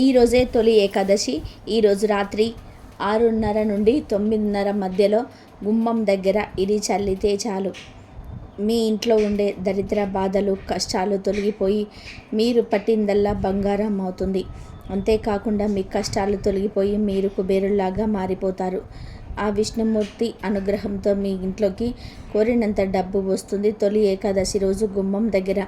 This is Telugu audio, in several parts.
ఈరోజే తొలి ఏకాదశి. ఈరోజు రాత్రి ఆరున్నర నుండి తొమ్మిదిన్నర మధ్యలో గుమ్మం దగ్గర ఇది చల్లితే చాలు. మీ ఇంట్లో ఉండే దరిద్ర బాధలు కష్టాలు తొలగిపోయి మీరు పట్టిందల్లా బంగారం అవుతుంది. అంతేకాకుండా మీ కష్టాలు తొలగిపోయి మీరు కుబేరులాగా మారిపోతారు. ఆ విష్ణుమూర్తి అనుగ్రహంతో మీ ఇంట్లోకి కోరినంత డబ్బు వస్తుంది. తొలి ఏకాదశి రోజు గుమ్మం దగ్గర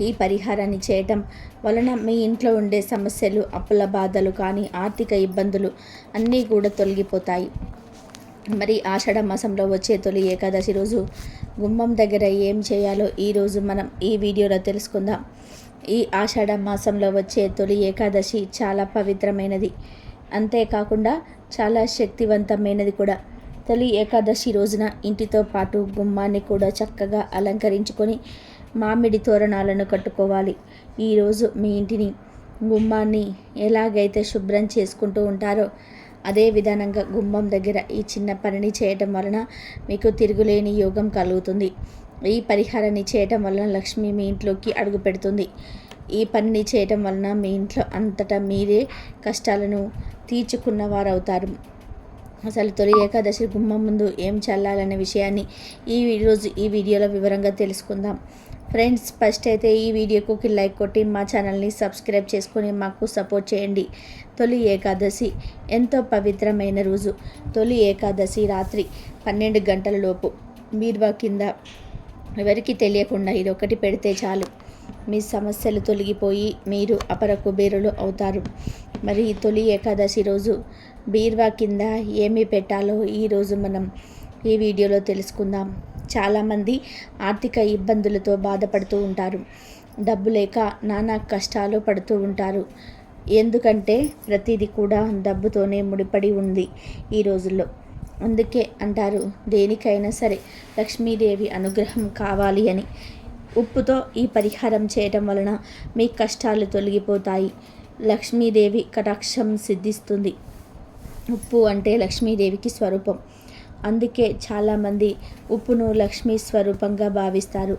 ఈ పరిహారాన్ని చేయటం వలన మీ ఇంట్లో ఉండే సమస్యలు అప్పుల బాధలు కానీ ఆర్థిక ఇబ్బందులు అన్నీ కూడా తొలగిపోతాయి. మరి ఆషాఢ మాసంలో వచ్చే తొలి ఏకాదశి రోజు గుమ్మం దగ్గర ఏం చేయాలో ఈరోజు మనం ఈ వీడియోలో తెలుసుకుందాం. ఈ ఆషాఢ మాసంలో వచ్చే తొలి ఏకాదశి చాలా పవిత్రమైనది. అంతేకాకుండా చాలా శక్తివంతమైనది కూడా. తొలి ఏకాదశి రోజున ఇంటితో పాటు గుమ్మాన్ని కూడా చక్కగా అలంకరించుకొని మామిడి తోరణాలను కట్టుకోవాలి. ఈరోజు మీ ఇంటిని గుమ్మాన్ని ఎలాగైతే శుభ్రం చేసుకుంటూ ఉంటారో అదే విధానంగా గుమ్మం దగ్గర ఈ చిన్న పనిని చేయటం వలన మీకు తిరుగులేని యోగం కలుగుతుంది. ఈ పరిహారాన్ని చేయటం వలన లక్ష్మి మీ ఇంట్లోకి అడుగు పెడుతుంది. ఈ పనిని చేయటం వలన మీ ఇంట్లో అంతటా మీరే కష్టాలను తీర్చుకున్న వారు అవుతారు అసలు తొలి ఏకాదశి గుమ్మం ముందు ఏం చల్లాలనే విషయాన్ని ఈ రోజు ఈ వీడియోలో వివరంగా తెలుసుకుందాం. ఫ్రెండ్స్ ఫస్ట్ అయితే ఈ వీడియోకి లైక్ కొట్టి మా ఛానల్ని సబ్స్క్రైబ్ చేసుకొని మాకు సపోర్ట్ చేయండి. తొలి ఏకాదశి ఎంతో పవిత్రమైన రోజు. తొలి ఏకాదశి రాత్రి పన్నెండు గంటల లోపు. బీర్వా కింద ఎవరికి తెలియకుండా ఇది ఒకటి పెడితే చాలు. మీ సమస్యలు తొలగిపోయి మీరు అపర కుబేరులు అవుతారు. మరి తొలి ఏకాదశి రోజు బీర్వా కింద ఏమి పెట్టాలో ఈరోజు మనం ఈ వీడియోలో తెలుసుకుందాం. చాలామంది ఆర్థిక ఇబ్బందులతో బాధపడుతూ ఉంటారు. డబ్బు లేక నానా కష్టాలు పడుతూ ఉంటారు. ఎందుకంటే ప్రతిదీ కూడా డబ్బుతోనే ముడిపడి ఉంది ఈ రోజుల్లో. అందుకే అంటారు దేనికైనా సరే లక్ష్మీదేవి అనుగ్రహం కావాలి అని. ఉప్పుతో ఈ పరిహారం చేయటం వలన మీ కష్టాలు తొలగిపోతాయి. లక్ష్మీదేవి కటాక్షం సిద్ధిస్తుంది. ఉప్పు అంటే లక్ష్మీదేవికి స్వరూపం. అందుకే చాలామంది ఉప్పును లక్ష్మీ స్వరూపంగా భావిస్తారు.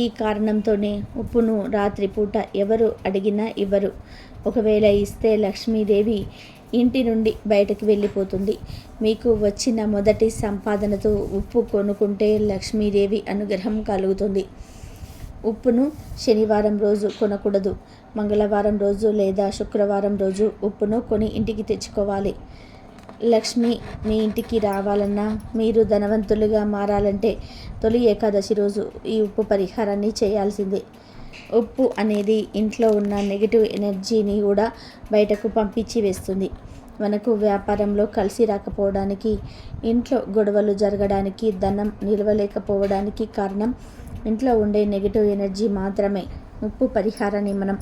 ఈ కారణంతోనే ఉప్పును రాత్రిపూట ఎవరు అడిగినా ఇవ్వరు. ఒకవేళ ఇస్తే లక్ష్మీదేవి ఇంటి నుండి బయటకు వెళ్ళిపోతుంది. మీకు వచ్చిన మొదటి సంపాదనతో ఉప్పు కొనుక్కుంటే లక్ష్మీదేవి అనుగ్రహం కలుగుతుంది. ఉప్పును శనివారం రోజు కొనకూడదు. మంగళవారం రోజు లేదా శుక్రవారం రోజు ఉప్పును కొని ఇంటికి తెచ్చుకోవాలి. లక్ష్మి మీ ఇంటికి రావాలన్నా మీరు ధనవంతులుగా మారాలంటే తొలి ఏకాదశి రోజు ఈ ఉప్పు పరిహారాన్ని చేయాల్సిందే. ఉప్పు అనేది ఇంట్లో ఉన్న నెగిటివ్ ఎనర్జీని కూడా బయటకు పంపించి వేస్తుంది. మనకు వ్యాపారంలో కలిసి రాకపోవడానికి ఇంట్లో గొడవలు జరగడానికి ధనం నిలవలేకపోవడానికి కారణం ఇంట్లో ఉండే నెగిటివ్ ఎనర్జీ మాత్రమే. ఉప్పు పరిహారాన్ని మనం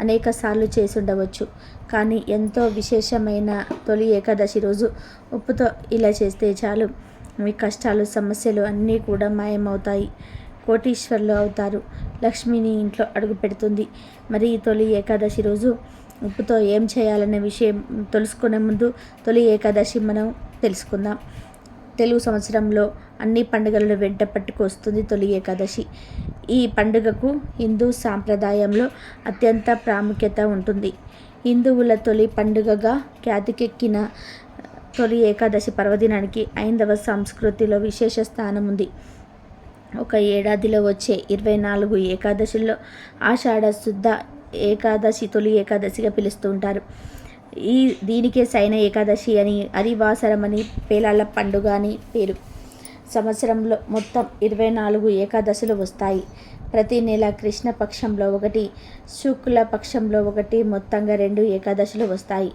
అనేక సార్లు చేసి ఉండవచ్చు కానీ ఎంతో విశేషమైన తొలి ఏకాదశి రోజు ఉప్పుతో ఇలా చేస్తే చాలు. మీ కష్టాలు సమస్యలు అన్నీ కూడా మాయమవుతాయి. కోటీశ్వర్లు అవుతారు. లక్ష్మిని ఇంట్లో అడుగు పెడుతుంది మరి ఈ తొలి ఏకాదశి రోజు ఉప్పుతో ఏం చేయాలనే విషయం తెలుసుకునే ముందు తొలి ఏకాదశి మనం తెలుసుకుందాం. తెలుగు సంవత్సరంలో అన్ని పండుగలను వెంట పట్టుకొస్తుంది తొలి ఏకాదశి. ఈ పండుగకు హిందూ సాంప్రదాయంలో అత్యంత ప్రాముఖ్యత ఉంటుంది. హిందువుల తొలి పండుగగా ఖ్యాతికెక్కిన తొలి ఏకాదశి పర్వదినానికి ఐందవ సంస్కృతిలో విశేష స్థానం ఉంది. ఒక ఏడాదిలో వచ్చే ఇరవై నాలుగు ఏకాదశుల్లో ఆషాఢ శుద్ధ ఏకాదశి తొలి ఏకాదశిగా పిలుస్తూ ఉంటారు. ఈ దీనికే సైన ఏకాదశి అని అరివాసరం అని పేలాళ్ళ పండుగ అని పేరు. సంవత్సరంలో మొత్తం ఇరవై నాలుగు ఏకాదశులు వస్తాయి. ప్రతి నెల కృష్ణ పక్షంలో ఒకటి శుక్ల పక్షంలో ఒకటి మొత్తంగా రెండు ఏకాదశులు వస్తాయి.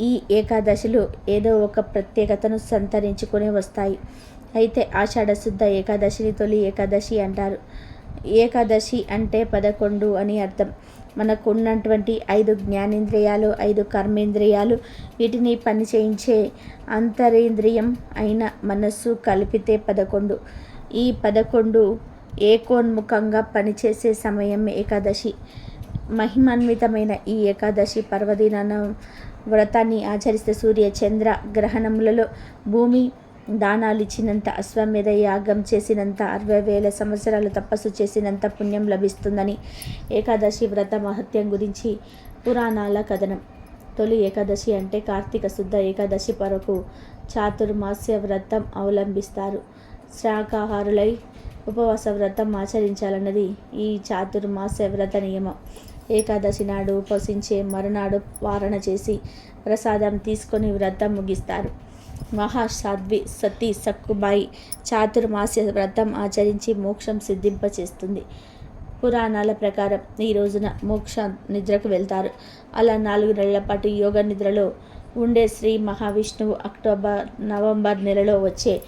ఈ ఏకాదశులు ఏదో ఒక ప్రత్యేకతను సంతరించుకొని వస్తాయి. అయితే ఆషాఢ శుద్ధ ఏకాదశిని తొలి ఏకాదశి అంటారు. ఏకాదశి అంటే పదకొండు అని అర్థం. మనకు ఉన్నటువంటి ఐదు జ్ఞానేంద్రియాలు ఐదు కర్మేంద్రియాలు వీటిని పని చేయించే అంతరేంద్రియం అయిన మనస్సు కలిపితే పదకొండు. ఈ పదకొండు ఏకోన్ముఖంగా పనిచేసే సమయం ఏకాదశి. మహిమాన్వితమైన ఈ ఏకాదశి పర్వదినాన వ్రతాన్ని ఆచరిస్తే సూర్య చంద్ర గ్రహణములలో భూమి దానాలు ఇచ్చినంత అశ్వమేధ యాగం చేసినంత అరవై వేల సంవత్సరాలు తపస్సు చేసినంత పుణ్యం లభిస్తుందని ఏకాదశి వ్రత మహత్యం గురించి పురాణాల కథనం. తొలి ఏకాదశి అంటే కార్తీక శుద్ధ ఏకాదశి వరకు చాతుర్మాస్య వ్రతం అవలంబిస్తారు. శాకాహారులై ఉపవాస వ్రతం ఆచరించాలన్నది ఈ చాతుర్మాస్య వ్రత నియమం. ఏకాదశి నాడు ఉపసించే మరునాడు వారణ చేసి ప్రసాదం తీసుకొని వ్రతం ముగిస్తారు. మహాసాధ్వి సతీ సక్కుబాయి చాతుర్మాస్య వ్రతం ఆచరించి మోక్షం సిద్ధింపచేస్తుంది. పురాణాల ప్రకారం ఈ రోజున మోక్ష నిద్రకు వెళ్తారు. అలా నాలుగు నెలల పాటు యోగ నిద్రలో ఉండే శ్రీ మహావిష్ణువు అక్టోబర్ నవంబర్ నెలలో వచ్చే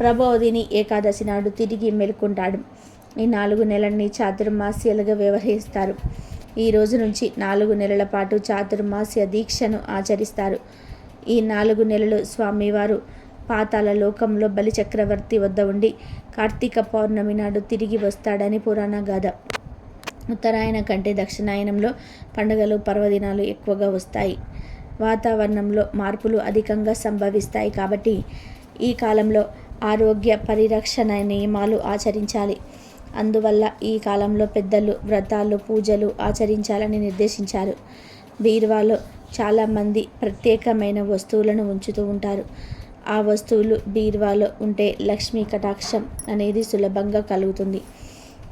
ప్రభోదిని ఏకాదశి నాడు తిరిగి మెలుకుంటాడు. ఈ నాలుగు నెలల్ని చాతుర్మాస్యాలుగా వ్యవహరిస్తారు. ఈ రోజు నుంచి నాలుగు నెలల పాటు చాతుర్మాస్య దీక్షను ఆచరిస్తారు. ఈ నాలుగు నెలలు స్వామివారు పాతాల లోకంలో బలిచక్రవర్తి వద్ద ఉండి కార్తీక పౌర్ణమి నాడు తిరిగి వస్తాడని పురాణ గాథ. ఉత్తరాయణ కంటే దక్షిణాయనంలో పండుగలు పర్వదినాలు ఎక్కువగా వస్తాయి. వాతావరణంలో మార్పులు అధికంగా సంభవిస్తాయి కాబట్టి ఈ కాలంలో ఆరోగ్య పరిరక్షణ నియమాలు ఆచరించాలి. అందువల్ల ఈ కాలంలో పెద్దలు వ్రతాలు పూజలు ఆచరించాలని నిర్దేశించారు. బీరువాలో చాలామంది ప్రత్యేకమైన వస్తువులను ఉంచుతూ ఉంటారు. ఆ వస్తువులు బీరువాలో ఉంటే లక్ష్మీ కటాక్షం అనేది సులభంగా కలుగుతుంది.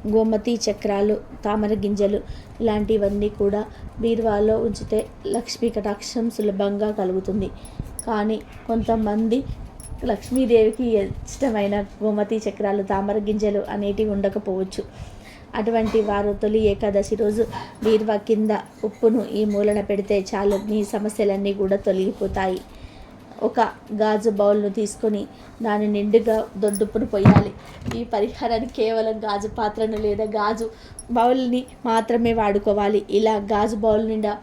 గోమతి చక్రాలు తామర గింజలు ఇలాంటివన్నీ కూడా బీరువాలో ఉంచితే లక్ష్మీ కటాక్షం సులభంగా కలుగుతుంది. కానీ కొంతమంది లక్ష్మీదేవికి ఇష్టమైన గోమతి చక్రాలు తామర గింజలు అనేటివి ఉండకపోవచ్చు. అటువంటి వారు తొలి ఏకాదశి రోజు బీరువా కింద ఉప్పును ఈ మూలన పెడితే చాలు. మీ సమస్యలన్నీ కూడా తొలగిపోతాయి. ఒక గాజు బౌల్ను తీసుకొని దాని నిండుగా దొడ్డుప్పును పోయాలి ఈ పరిహారాన్ని కేవలం గాజు పాత్రను లేదా గాజు బౌల్ని మాత్రమే వాడుకోవాలి. ఇలా గాజు బౌల్ నిండా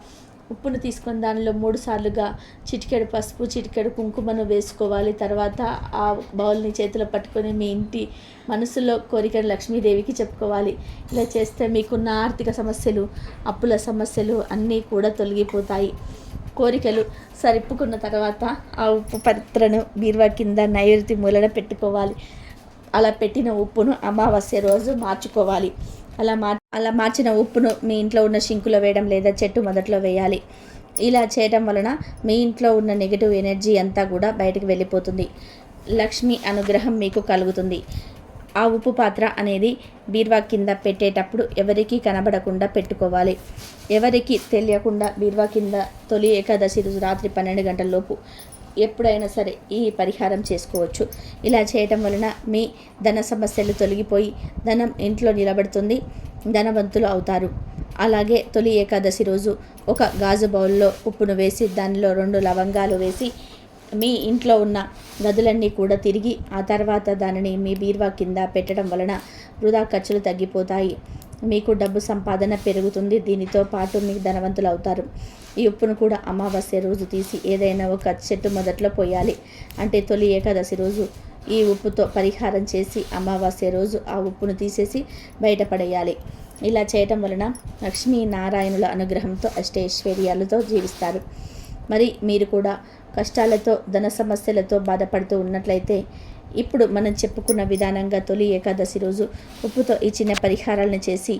ఉప్పును తీసుకొని దానిలో మూడు సార్లుగా చిటికెడు పసుపు చిటికెడు కుంకుమను వేసుకోవాలి. తర్వాత ఆ బౌల్ని చేతిలో పట్టుకొని మీ ఇంటి మనసులో కోరికను లక్ష్మీదేవికి చెప్పుకోవాలి. ఇలా చేస్తే మీకున్న ఆర్థిక సమస్యలు అప్పుల సమస్యలు అన్నీ కూడా తొలగిపోతాయి. కోరికలు సరిప్పుకున్న తర్వాత ఆ ఉప్పు పత్రను బీరువా కింద నైరుతి మూలన పెట్టుకోవాలి. అలా పెట్టిన ఉప్పును అమావాస్య రోజు మార్చుకోవాలి. అలా మార్ అలా మార్చిన ఉప్పును మీ ఇంట్లో ఉన్న షింకులో వేయడం లేదా చెట్టు మొదట్లో వేయాలి. ఇలా చేయడం వలన మీ ఇంట్లో ఉన్న నెగిటివ్ ఎనర్జీ అంతా కూడా బయటకు వెళ్ళిపోతుంది. లక్ష్మి అనుగ్రహం మీకు కలుగుతుంది. ఆ ఉప్పు పాత్ర అనేది బీర్వా కింద పెట్టేటప్పుడు ఎవరికీ కనబడకుండా పెట్టుకోవాలి. ఎవరికి తెలియకుండా బీర్వా కింద తొలి ఏకాదశి రోజు రాత్రి పన్నెండు గంటల లోపు ఎప్పుడైనా సరే ఈ పరిహారం చేసుకోవచ్చు. ఇలా చేయటం వలన మీ ధన సమస్యలు తొలగిపోయి ధనం ఇంట్లో నిలబడుతుంది ధనవంతులు అవుతారు. అలాగే తొలి ఏకాదశి రోజు ఒక గాజు బౌల్లో ఉప్పును వేసి దానిలో రెండు లవంగాలు వేసి మీ ఇంట్లో ఉన్న గదులన్నీ కూడా తిరిగి ఆ తర్వాత దానిని మీ బీర్వా కింద పెట్టడం వలన వృధా ఖర్చులు తగ్గిపోతాయి. మీకు డబ్బు సంపాదన పెరుగుతుంది దీనితో పాటు మీకు ధనవంతులు అవుతారు ఈ ఉప్పును కూడా అమావాస్య రోజు తీసి ఏదైనా ఒక చెట్టు మొదట్లో పోయాలి అంటే తొలి ఏకాదశి రోజు. ఈ ఉప్పుతో పరిహారం చేసి అమావాస్య రోజు ఆ ఉప్పును తీసేసి బయటపడేయాలి. ఇలా చేయటం వలన లక్ష్మీ నారాయణుల అనుగ్రహంతో అష్టైశ్వర్యాలతో జీవిస్తారు. మరి మీరు కూడా కష్టాలతో ధన సమస్యలతో బాధపడుతూ ఉన్నట్లయితే ఇప్పుడు మనం చెప్పుకున్న విధానంగా తొలి ఏకాదశి రోజు ఉప్పుతో ఈ చిన్న పరిహారాలను చేసి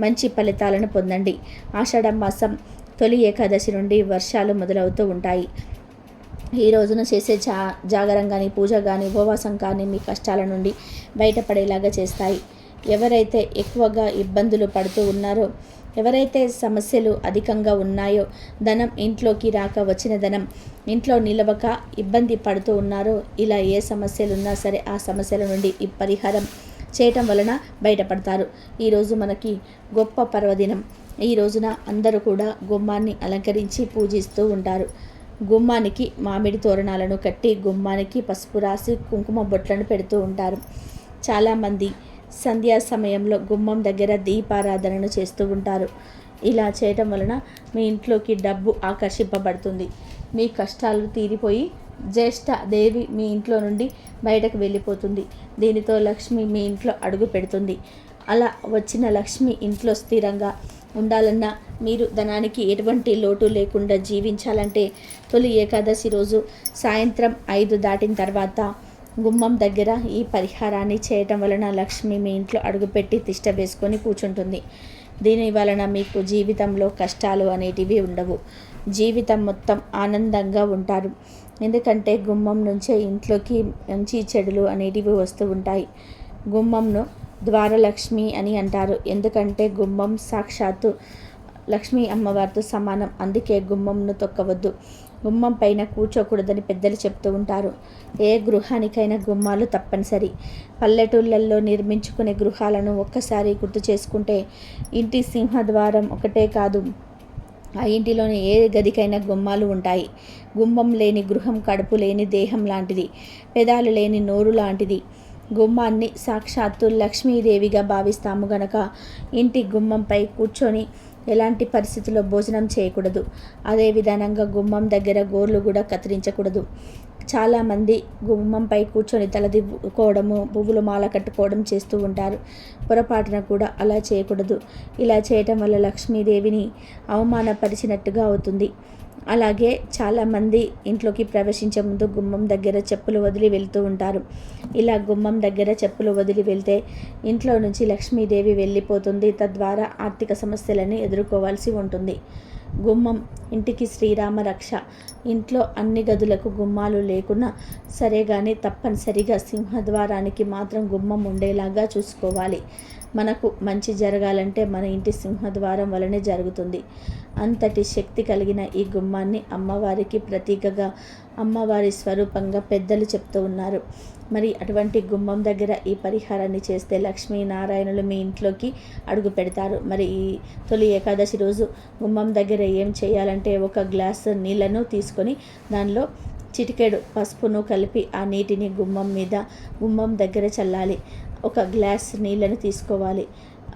మంచి ఫలితాలను పొందండి. ఆషాఢ మాసం తొలి ఏకాదశి నుండి వర్షాలు మొదలవుతూ ఉంటాయి. ఈ రోజున చేసే జా జాగరం కానీ పూజ కానీ ఉపవాసం కానీ మీ కష్టాల నుండి బయటపడేలాగా చేస్తాయి. ఎవరైతే ఎక్కువగా ఇబ్బందులు పడుతూ ఉన్నారో ఎవరైతే సమస్యలు అధికంగా ఉన్నాయో ధనం ఇంట్లోకి రాక వచ్చిన ధనం ఇంట్లో నిలవక ఇబ్బంది పడుతూ ఉన్నారో ఇలా ఏ సమస్యలు ఉన్నా సరే ఆ సమస్యల నుండి ఈ పరిహారం చేయటం వలన బయటపడతారు. ఈరోజు మనకి గొప్ప పర్వదినం. ఈ రోజున అందరూ కూడా గుమ్మాన్ని అలంకరించి పూజిస్తూ ఉంటారు. గుమ్మానికి మామిడి తోరణాలను కట్టి గుమ్మానికి పసుపు రాసి కుంకుమ బొట్లను పెడుతూ ఉంటారు. చాలామంది సంధ్యా సమయంలో గుమ్మం దగ్గర దీపారాధనను చేస్తూ ఉంటారు. ఇలా చేయటం వలన మీ ఇంట్లోకి డబ్బు ఆకర్షింపబడుతుంది. మీ కష్టాలు తీరిపోయి జ్యేష్ఠ దేవి మీ ఇంట్లో నుండి బయటకు వెళ్ళిపోతుంది. దీనితో లక్ష్మి మీ ఇంట్లో అడుగు పెడుతుంది. అలా వచ్చిన లక్ష్మి ఇంట్లో స్థిరంగా ఉండాలన్నా మీరు ధనానికి ఎటువంటి లోటు లేకుండా జీవించాలంటే తొలి ఏకాదశి రోజు సాయంత్రం ఐదు దాటిన తర్వాత గుమ్మం దగ్గర ఈ పరిహారాన్ని చేయటం వలన లక్ష్మి మీ ఇంట్లో అడుగుపెట్టి తిష్ట వేసుకొని కూర్చుంటుంది. దీని వలన మీకు జీవితంలో కష్టాలు అనేటివి ఉండవు. జీవితం మొత్తం ఆనందంగా ఉంటారు. ఎందుకంటే గుమ్మం నుంచే ఇంట్లోకి మంచి చెడులు అనేటివి వస్తూ ఉంటాయి. గుమ్మంను ద్వారలక్ష్మి అని అంటారు. ఎందుకంటే గుమ్మం సాక్షాత్తు లక్ష్మీ అమ్మవారితో సమానం. అందుకే గుమ్మంను తొక్కవద్దు. గుమ్మం పైన కూర్చోకూడదని పెద్దలు చెప్తూ ఉంటారు. ఏ గృహానికైనా గుమ్మాలు తప్పనిసరి. పల్లెటూళ్ళల్లో నిర్మించుకునే గృహాలను ఒక్కసారి గుర్తు చేసుకుంటే ఇంటి సింహద్వారం ఒకటే కాదు. ఆ ఇంటిలోని ఏ గదికైనా గుమ్మాలు ఉంటాయి. గుమ్మం లేని గృహం కడుపు లేని దేహం లాంటిది. పెదాలు లేని నోరు లాంటిది. గుమ్మాన్ని సాక్షాత్తు లక్ష్మీదేవిగా భావిస్తాము గనక ఇంటి గుమ్మంపై కూర్చొని ఎలాంటి పరిస్థితుల్లో భోజనం చేయకూడదు. అదే విధానంగా గుమ్మం దగ్గర గోర్లు కూడా కత్తిరించకూడదు. చాలామంది గుమ్మంపై కూర్చొని తలదివ్వుకోవడము పువ్వులు మాల కట్టుకోవడం చేస్తూ ఉంటారు. పొరపాటున కూడా అలా చేయకూడదు. ఇలా చేయటం వల్ల లక్ష్మీదేవిని అవమానపరిచినట్టుగా అవుతుంది. అలాగే చాలామంది ఇంట్లోకి ప్రవేశించే ముందు గుమ్మం దగ్గర చెప్పులు వదిలి వెళ్తూ ఉంటారు. ఇలా గుమ్మం దగ్గర చెప్పులు వదిలి వెళ్తే ఇంట్లో నుంచి లక్ష్మీదేవి వెళ్ళిపోతుంది. తద్వారా ఆర్థిక సమస్యలను ఎదుర్కోవాల్సి ఉంటుంది. గుమ్మం ఇంటికి శ్రీరామ రక్ష. ఇంట్లో అన్ని గదులకు గుమ్మాలు లేకున్నా సరే కానీ తప్పనిసరిగా సింహద్వారానికి మాత్రం గుమ్మం ఉండేలాగా చూసుకోవాలి. మనకు మంచి జరగాలంటే మన ఇంటి సింహద్వారం వలనే జరుగుతుంది. అంతటి శక్తి కలిగిన ఈ గుమ్మాన్ని అమ్మవారికి ప్రతీకగా అమ్మవారి స్వరూపంగా పెద్దలు చెప్తూ ఉన్నారు. మరి అటువంటి గుమ్మం దగ్గర ఈ పరిహారాన్ని చేస్తే లక్ష్మీనారాయణులు మీ ఇంట్లోకి అడుగు పెడతారు. మరి ఈ తొలి ఏకాదశి రోజు గుమ్మం దగ్గర ఏం చేయాలంటే ఒక గ్లాస్ నీళ్ళను తీసుకొని దానిలో చిటికెడు పసుపును కలిపి ఆ నీటిని గుమ్మం మీద గుమ్మం దగ్గర చల్లాలి. ఒక గ్లాస్ నీళ్ళను తీసుకోవాలి.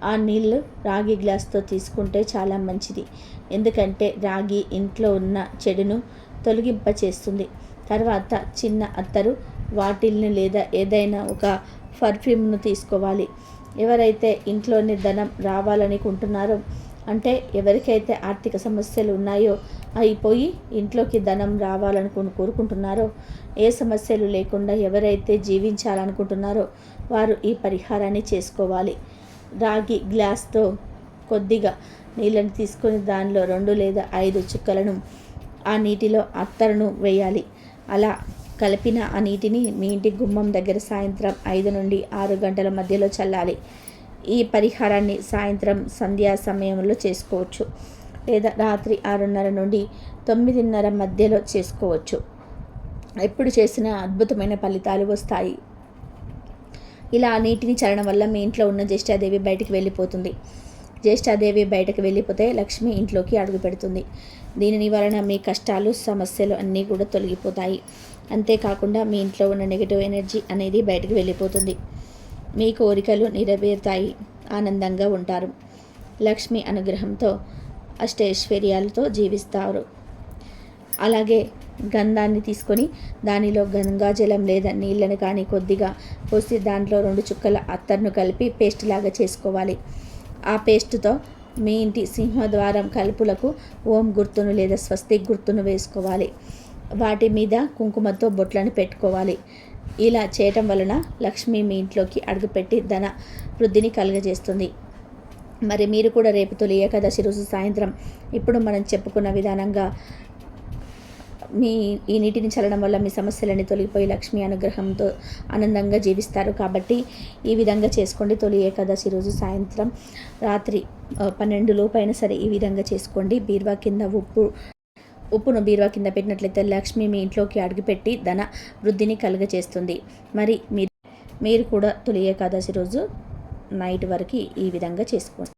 ఆ నీళ్ళు రాగి గ్లాస్తో తీసుకుంటే చాలా మంచిది. ఎందుకంటే రాగి ఇంట్లో ఉన్న చెడును తొలగింప చేస్తుంది తర్వాత చిన్న అత్తరు వాటిల్ని లేదా ఏదైనా ఒక పర్ఫ్యూమ్ను తీసుకోవాలి. ఎవరైతే ఇంట్లోని ధనం రావాలనుకుంటున్నారో అంటే ఎవరికైతే ఆర్థిక సమస్యలు ఉన్నాయో అయిపోయి ఇంట్లోకి ధనం రావాలనుకుని కోరుకుంటున్నారో ఏ సమస్యలు లేకుండా ఎవరైతే జీవించాలనుకుంటున్నారో వారు ఈ పరిహారాన్ని చేసుకోవాలి. రాగి గ్లాస్తో కొద్దిగా నీళ్ళని తీసుకొని దానిలో రెండు లేదా ఐదు చుక్కలను ఆ నీటిలో అత్తరును వేయాలి. అలా కలిపిన ఆ నీటిని మీ ఇంటి గుమ్మం దగ్గర సాయంత్రం ఐదు నుండి ఆరు గంటల మధ్యలో చల్లాలి. ఈ పరిహారాన్ని సాయంత్రం సంధ్యా సమయంలో చేసుకోవచ్చు లేదా రాత్రి ఆరున్నర నుండి తొమ్మిదిన్నర మధ్యలో చేసుకోవచ్చు. ఎప్పుడు చేసిన అద్భుతమైన ఫలితాలు వస్తాయి. ఇలా నీటిని చల్లడం వల్ల మీ ఇంట్లో ఉన్న జ్యేష్ఠాదేవి బయటికి వెళ్ళిపోతుంది. జ్యేష్ఠాదేవి బయటకు వెళ్ళిపోతే లక్ష్మి ఇంట్లోకి అడుగు పెడుతుంది. దీని నివారణ మీ కష్టాలు సమస్యలు అన్నీ కూడా తొలగిపోతాయి. అంతేకాకుండా మీ ఇంట్లో ఉన్న నెగిటివ్ ఎనర్జీ అనేది బయటకు వెళ్ళిపోతుంది. మీ కోరికలు నెరవేరుతాయి. ఆనందంగా ఉంటారు. లక్ష్మి అనుగ్రహంతో అష్టైశ్వర్యాలతో జీవిస్తారు. అలాగే గంధాన్ని తీసుకొని దానిలో గంగాజలం లేదా నీళ్ళని కానీ కొద్దిగా పోసి దాంట్లో రెండు చుక్కల అత్తర్ను కలిపి పేస్ట్ లాగా చేసుకోవాలి. ఆ పేస్ట్తో మీ ఇంటి సింహద్వారం కలుపులకు ఓం గుర్తును లేదా స్వస్తిక్ గుర్తును వేసుకోవాలి. వాటి మీద కుంకుమతో బొట్లను పెట్టుకోవాలి. ఇలా చేయటం వలన లక్ష్మి మీ ఇంట్లోకి అడుగుపెట్టి ధన వృద్ధిని కలుగజేస్తుంది. మరి మీరు కూడా రేపు తొలి ఏకాదశి రోజు సాయంత్రం ఇప్పుడు మనం చెప్పుకున్న విధానంగా మీ ఈ నీటిని చల్లడం వల్ల మీ సమస్యలన్నీ తొలగిపోయి లక్ష్మీ అనుగ్రహంతో ఆనందంగా జీవిస్తారు. కాబట్టి ఈ విధంగా చేసుకోండి. తొలి ఏకాదశి రోజు సాయంత్రం రాత్రి పన్నెండు లోపైన సరే ఈ విధంగా చేసుకోండి. బీర్వా కింద ఉప్పు ఉప్పును బీరువా కింద పెట్టినట్లయితే లక్ష్మి మీ ఇంట్లోకి అడుగుపెట్టి ధన వృద్ధిని కలుగచేస్తుంది మరి మీరు మీరు కూడా తొలి ఏకాదశి రోజు నైట్ వరకు ఈ విధంగా చేసుకోండి.